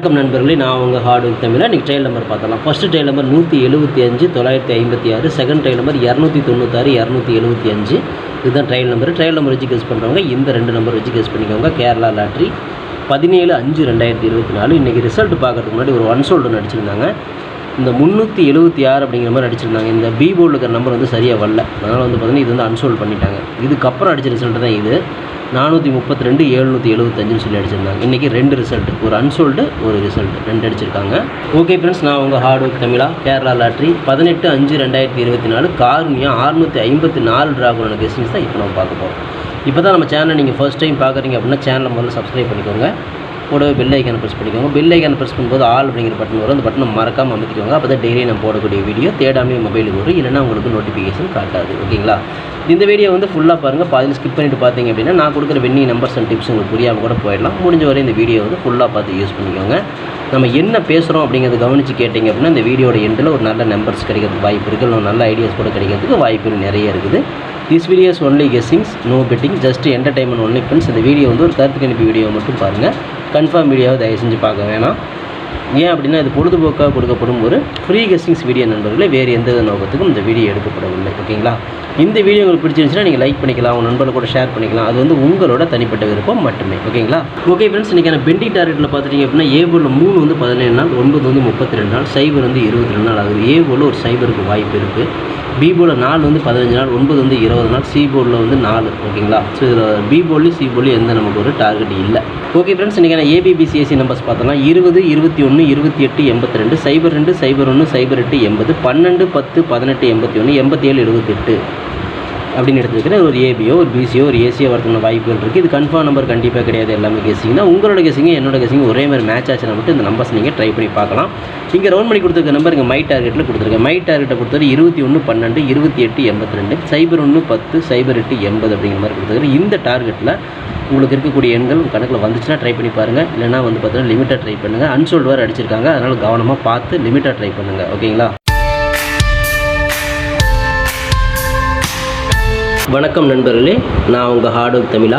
வணக்கம் நண்பர்களே நான் உங்கள் ஹார்ட் ஒர்க் தமிழாக இன்றைக்கி ட்ரையல் நம்பர் பார்த்தலாம் ஃபஸ்ட்டு ட்ரையல் நம்பர் நூற்றி எழுபத்தி அஞ்சு தொள்ளாயிரத்தி ஐம்பத்தி ஆறு. செகண்ட் ட்ரையல் நம்பர் இரநூத்தி தொண்ணூத்தாறு இரநூத்தி எழுபத்தி அஞ்சு. இதுதான் ட்ரையல் நம்பர் ட்ரையல் நம்பர் வச்சு கெஸ் பண்ணுறவங்க இந்த ரெண்டு நம்பர் வச்சு கெஸ் பண்ணிக்கோங்க. கேரளா லாட்ரி பதினேழு அஞ்சு ரெண்டாயிரத்தி இருபத்தி நாலு. இன்றைக்கி ரிசல்ட் பார்க்குறதுக்கு முன்னாடி ஒரு ஒன் சோல்டு நடிச்சிருந்தாங்க. இந்த முந்நூற்றி எழுபத்தி ஆறு அப்படிங்கிற மாதிரி அடிச்சிருந்தாங்க இந்த பி போர்டில் இருக்கிற நம்பர் வந்து சரியாக வரல. அதனால் வந்து பார்த்திங்கன்னா இது வந்து அன்சோல்ட் பண்ணிட்டாங்க. இதுக்கப்புறம் அடித்த ரிசல்ட் தான் இது. நானூற்றி முப்பத்தி ரெண்டு எழுநூற்றி எழுபத்தஞ்சுன்னு சொல்லி அடிச்சிருந்தாங்க. இன்றைக்கி ரெண்டு ரிசல்ட் ஒரு அன்சோல்டு ஒரு ரிசல்ட் ரெண்டு அடிச்சிருக்காங்க. ஓகே ஃப்ரெண்ட்ஸ் நான் உங்கள் ஹார்ட் ஒர்க் தமிழா. கேரளா லாட்ரி. பதினெட்டு அஞ்சு ரெண்டாயிரத்தி இருபத்தி நாலு. கார்னியா ஆறுநூற்றி ஐம்பத்தி நாலு ட்ராகோன கெஸ்டிங்ஸ் தான் இப்போ நம்ம பார்க்க போகிறோம் இப்போ தான் நம்ம சேனலை நீங்கள் ஃபர்ஸ்ட் டைம் பார்க்குறீங்க அப்படின்னா சேனலை முதல்ல சப்ஸ்கிரைப் பண்ணிக்கோங்க. கூடவே பெல் ஐக்கானை ப்ரெஸ் பண்ணிக்கோங்க. பெல் ஐக்கானை ப்ரெஸ் பண்ணும்போது ஆல் அப்படிங்கிற பட்டன் வரும். அந்த பட்டனை மறக்காமல் அமைக்கிக்கோங்க அப்போ தான் டெய்லி நம்ம போடக்கூடிய வீடியோ தேடாமே மொபைலுக்கு வரும். இல்லைனா உங்களுக்கு நோட்டிஃபிகேஷன் காட்டாது. ஓகேங்களா? இந்த வீடியோ வந்து ஃபுல்லாக பாருங்கள் பாதியில் ஸ்கிப் பண்ணிட்டு பார்த்தீங்க அப்படின்னா நான் கொடுக்குற வெண்ணி நம்பர்ஸ் அண்ட் டிப்ஸ் உங்களுக்கு புரியாமல் கூட போயிடலாம். முடிஞ்ச வரை இந்த வீடியோ வந்து ஃபுல்லாக பார்த்து யூஸ் பண்ணிக்கோங்க. நம்ம என்ன பேசுகிறோம் அப்படிங்கிறத கவனித்து கேட்டிங்க அப்படின்னா இந்த வீடியோட எண்டில் ஒரு நல்ல நம்பர்ஸ் கிடைக்கிறதுக்கு வாய்ப்பு இருக்குது இன்னும் நல்ல ஐடியாஸ் கூட கிடைக்கிறதுக்கு வாய்ப்புகள் நிறைய இருக்குது. This videos only guessings no betting just entertainment only friends இந்த வீடியோ வந்து ஒரு கருத்து கணிப்பு வீடியோ மட்டும் பாருங்கள் கன்ஃபார்ம் வீடியோவை தயவு செஞ்சு பார்க்க வேணாம். ஏன் அப்படின்னா இது பொழுதுபோக்காக கொடுக்கப்படும் ஒரு ஃப்ரீ கெஸ்டிங்ஸ் வீடியோ நண்பர்களே வேறு எந்த வித நோக்கத்துக்கும் இந்த வீடியோ எடுக்கப்படவில்லை. ஓகேங்களா? இந்த வீடியோ உங்களுக்கு பிடிச்சிருந்துச்சுன்னா நீங்கள் லைக் பண்ணிக்கலாம் உங்கள் நண்பர்கள் கூட ஷேர் பண்ணிக்கலாம். அது வந்து உங்களோட தனிப்பட்ட விருப்பம் மட்டுமே. ஓகேங்களா? ஓகே ஃப்ரெண்ட்ஸ் இன்றைக்கான பெண்டிங் டார்கெட்டில் பார்த்துட்டிங்க அப்படின்னா ஏ போலில் மூணு வந்து பதினேழு நாள் ஒன்பது வந்து முப்பத்தி ரெண்டு நாள் சைபர் வந்து இருபத்தி ரெண்டு நாள் ஆகுது. ஏ போலில் ஒரு சைபருக்கு வாய்ப்பு இருக்குது பி போர்டில் நாலு வந்து பதினஞ்சு நாள் ஒன்பது வந்து இருபது நாள் சி போர்டில் வந்து நாலு ஓகேங்களா? ஸோ இதில் பி போர்ட்லேயும் சி போர்ட்லேயும் எந்த நமக்கு ஒரு டார்கெட் இல்லை. ஓகே ஃப்ரெண்ட்ஸ் இன்றைக்கான ஏபிபிசிஎஸ்சி நம்பர்ஸ் பார்த்தோம்னா இருபது இருபத்தி ஒன்று இருபத்தி எட்டு எண்பத்தி ரெண்டு சைபர் ரெண்டு சைபர் ஒன்று சைபர் எட்டு எண்பது பன்னெண்டு பத்து பதினெட்டு எண்பத்தி ஒன்று எண்பத்தி ஏழு எழுபத்தெட்டு அப்படின்னு எடுத்துக்கிறேன் ஒரு ஏபியோ ஒரு பிசியோ ஒரு ஏசியோ வரதுக்கான வாய்ப்புகள் இருக்குது இது கன்ஃபார்ம் நம்பர் கண்டிப்பாக கிடையாது எல்லாமே கேசிங்கன்னா உங்களோட கேசிங்க என்னோட கேசிங்க ஒரே மாதிரி மேட்ச் ஆச்சுன்னா மட்டும் இந்த நம்பர்ஸ் நீங்கள் ட்ரை பண்ணி பார்க்கலாம். இங்கே ரவுண்ட் பண்ணி கொடுத்துருக்க நம்பர் இங்கே மை டார்கெட்டில் கொடுத்துருக்கேன். மை டார்கெட்டை பொறுத்தவரை இருபத்தி ஒன்று பன்னெண்டு இருபத்தி எட்டு எண்பத்தி ரெண்டு சைபர் ஒன்று பத்து சைபர் எட்டு எண்பது அப்படிங்கிற மாதிரி கொடுத்துருக்கேன் இந்த டார்கெட்டில் உங்களுக்கு இருக்கக்கூடிய எண்கள் உங்கள் கணக்கில் வந்துச்சுன்னா ட்ரை பண்ணி பாருங்கள் இல்லைனா வந்து பார்த்தீங்கன்னா லிமிட்டாக ட்ரை பண்ணுங்கள் அன்சோல்டு வேறு அடிச்சிருக்காங்க. அதனால் கவனமாக பார்த்து லிமிட்டாக ட்ரை பண்ணுங்கள் ஓகேங்களா வணக்கம் நண்பர்களே நான் உங்கள் ஹார்ட் ஒர்க் தமிழா.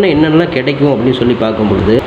என்னென்னலாம் கிடைக்கும் அப்படின்னு சொல்லி பார்க்கும்பொழுது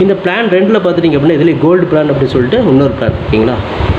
இந்த பிளான் ரெண்டில் பார்த்துட்டிங்க அப்படின்னா இதில் கோல்டு பிளான் அப்படின்னு சொல்லிட்டு இன்னொரு பிளான் ஓகேங்களா?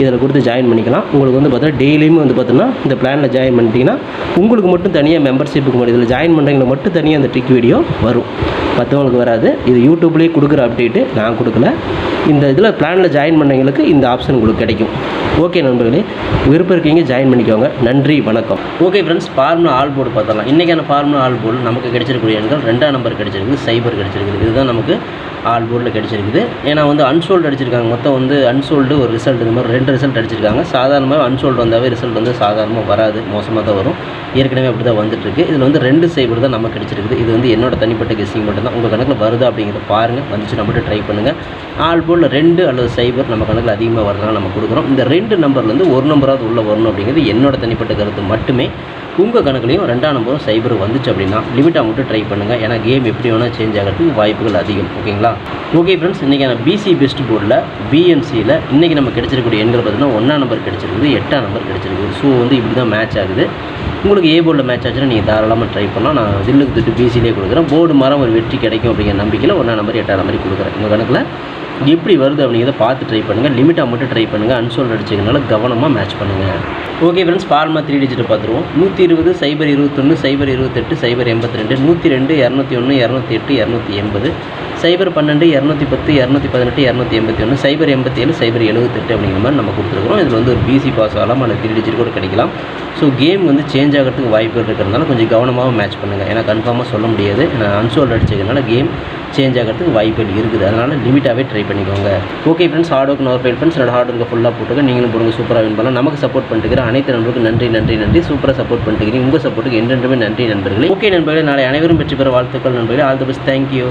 இதில் கொடுத்து ஜாயின் பண்ணிக்கலாம். உங்களுக்கு வந்து பார்த்தீங்கன்னா டெய்லியுமே வந்து பார்த்தீங்கன்னா இந்த பிளானில் ஜாயின் பண்ணிட்டீங்கன்னா உங்களுக்கு மட்டும் தனியாக மெம்பர்ஷிப்புக்கு மட்டும் இதில் ஜாயின் பண்ணுறவங்களுக்கு மட்டும் தனியாக அந்த ட்ரிக் வீடியோ வரும். மற்றவங்களுக்கு வராது. இது யூடியூப்லேயே கொடுக்குற அப்டேட்டு நான் கொடுக்கல. இந்த இதில் பிளானில் ஜாயின் பண்ணவங்களுக்கு இந்த ஆப்ஷன் உங்களுக்கு கிடைக்கும். ஓகே நண்பர்களே விருப்பம் இருக்கீங்க ஜாயின் பண்ணிக்கோங்க. நன்றி வணக்கம். Okay friends formula all board பார்த்தலாம் இன்றைக்கான ஃபார்முலா ஆல் போர்டு நமக்கு கிடைச்சிருக்கக்கூடிய எண்கள் ரெண்டாம் நம்பர் கிடைச்சிருக்குது சைபர் கிடைச்சிருக்குது. இதுதான் நமக்கு ஆல் போர்டில் கிடைச்சிருக்குது. ஏன்னா வந்து அன்சோல்டு அடிச்சிருக்காங்க. மொத்தம் வந்து அன்சோல்டு ஒரு ரிசல்ட் இந்த மாதிரி ரெண்டு ரிசல்ட் அடிச்சிருக்காங்க சாதாரணமாக அன்சோல்டு வந்தாவே ரிசல்ட் வந்து சாதாரணமாக வராது. மோசமாக தான் வரும். ஏற்கனவே அப்படி தான் வந்துட்டுருக்கு. இதில் வந்து ரெண்டு சைபர் தான் நமக்கு கிடைச்சிருக்குது. இது வந்து என்னோட தனிப்பட்ட கெஸ்டிங் மட்டும் தான் உங்கள் கணக்கில் வருதா அப்படிங்கிறத பாருங்கள் வந்துச்சு மட்டும் ட்ரை பண்ணுங்கள் ஆல் போல் ரெண்டு அல்லது சைபர் நம்ம கணக்கில் அதிகமாக வரதுனால நம்ம கொடுக்குறோம். இந்த ரெண்டு நம்பர்லேருந்து ஒரு நம்பராவது உள்ளே வரணும் அப்படிங்கிறது என்னோட தனிப்பட்ட கருத்து மட்டுமே. உங்கள் கணக்குலையும் ரெண்டாம் நம்பரும் சைபர் வந்துச்சு அப்படின்னா லிமிட்டாக மட்டும் ட்ரை பண்ணுங்கள் ஏன்னா கேம் எப்படி வேணால் சேஞ்ச் ஆகிறதுக்கு வாய்ப்புகள் அதிகம். ஓகேங்களா ஓகே ஃப்ரெண்ட்ஸ் இன்றைக்கான பிசி பெஸ்ட் போர்டில் பிஎம்சியில் இன்றைக்கி நம்ம கிடைச்சிருக்கக்கூடிய எண்கள் பார்த்தீங்கன்னா ஒன்றாம் நம்பர் கிடச்சிருக்குது எட்டாம் நம்பர் கிடச்சிருக்குது. ஸோ வந்து இப்படி தான் மேட்ச் ஆகுது. உங்களுக்கு ஏ போர்டில் மேட்ச் ஆச்சுன்னா நீங்கள் தாராளமாக ட்ரை பண்ணலாம். நான் தில்லுக்கு திட்டு பிசிலே கொடுக்குறேன். போர்டு மரம் ஒரு வெற்றி கிடைக்கும் அப்படிங்கிற நம்பிக்கையில் ஒன்றாம் நம்பர் எட்டாம் நம்பர் கொடுக்குறேன். உங்கள் கணக்கில் எப்படி வருது அப்படிங்கிறத பார்த்து ட்ரை பண்ணுங்கள் லிமிட்டாக மட்டும் ட்ரை பண்ணுங்கள் அன்சோல்ட் அடிச்சதுனால கவனமாக மேட்ச் பண்ணுங்கள் ஓகே ஃப்ரெண்ட்ஸ் ஃபார்மா த்ரீ டிஜிட்டை பார்த்துருவோம். நூற்றி இருபது சைபர் இருபத்தொன்று சைபர் இருபத்தெட்டு சைபர் எண்பத்தி ரெண்டு நூற்றி ரெண்டு இரநூத்தி ஒன்று இரநூத்தி எட்டு இரநூத்தி எண்பது. சைபர் பன்னெண்டு இரநூத்தி பத்து இரநூத்தி பதினெட்டு இரநூத்தி எண்பத்தி ஒன்று சைபர் எண்பத்தி ஏழு சைபர் எழுபத்தெட்டு அப்படிங்கிற மாதிரி நம்ம கொடுத்துருக்குறோம். இதில் வந்து ஒரு பிசி பாஸ் ஆகலாம் அல்லது த்ரீ டிஜிட் கூட கிடைக்கலாம். ஸோ கேம் வந்து சேஞ்ச் ஆகிறதுக்கு வாய்ப்புகள் இருக்கிறதுனால கொஞ்சம் கவனமாக மேட்ச் பண்ணுங்கள் ஏன்னா கன்ஃபார்மாக சொல்ல முடியாது. நான் அன்சோல் அடிச்சதுனால கேம் சேஞ்ச் ஆகிறதுக்கு வாய்ப்புகள் இருக்குது. அதனால் லிமிட்டாகவே ட்ரை பண்ணிக்கோங்க. Okay friends hard work நோர் fail friends என்னோட ஹார்ட் ஒர்க்கை ஃபுல்லாக போட்டுக்க. நீங்களும் போடுங்க. சூப்பராக வின் பண்ணலாம். நமக்கு சப்போர்ட் பண்ணிட்டு அனைத்து நண்பர்களுக்கும் நன்றி நன்றி நன்றி. சூப்பராக சப்போர்ட் பண்ணிட்டு உங்கள் சப்போர்ட்டுக்கு என்றென்றுமே நன்றி நண்பர்களே. ஓகே நண்பர்களே. நாளை அனைவரும் வெற்றி பெற வாழ்த்துக்கள் நண்பர்களே. All the best thank you